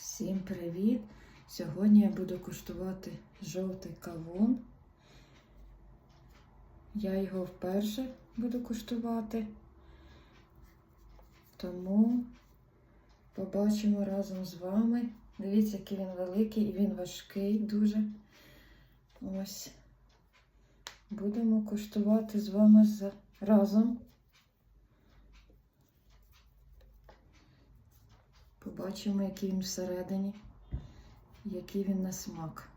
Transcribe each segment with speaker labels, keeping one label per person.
Speaker 1: Всім привіт! Сьогодні я буду куштувати жовтий кавун. Я його вперше буду куштувати. Тому побачимо разом з вами. Дивіться, який він великий і він важкий дуже. Ось. Будемо куштувати з вами разом. Побачимо, який він всередині, який він на смак.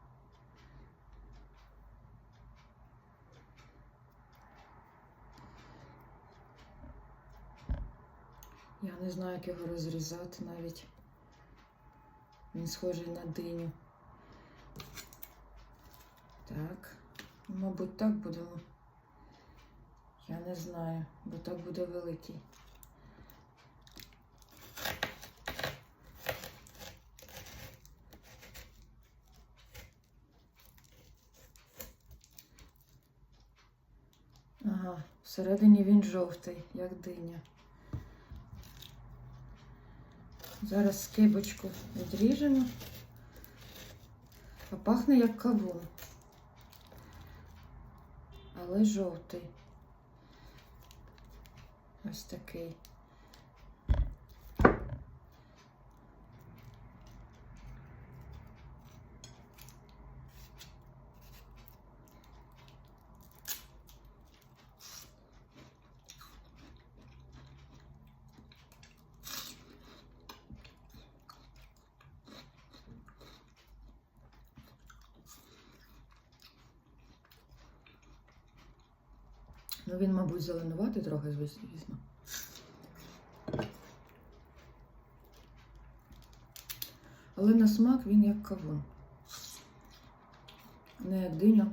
Speaker 1: Я не знаю, як його розрізати навіть. Він схожий на диню. Так, мабуть, так будемо. Я не знаю, бо так буде великий. Ага, всередині він жовтий, як диня. Зараз скибочку відріжемо. А пахне як кавун. Але жовтий. Ось такий. Ну, він, мабуть, зеленуватий трохи, звісно. Але на смак він як кавун. Не як диня.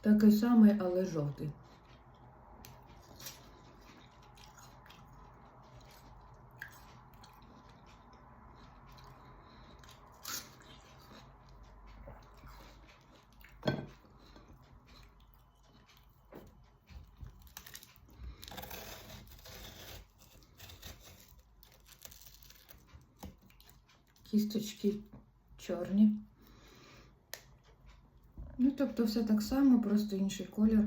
Speaker 1: Такий самий, але жовтий. Кісточки чорні. Ну, тобто все так само, просто інший колір.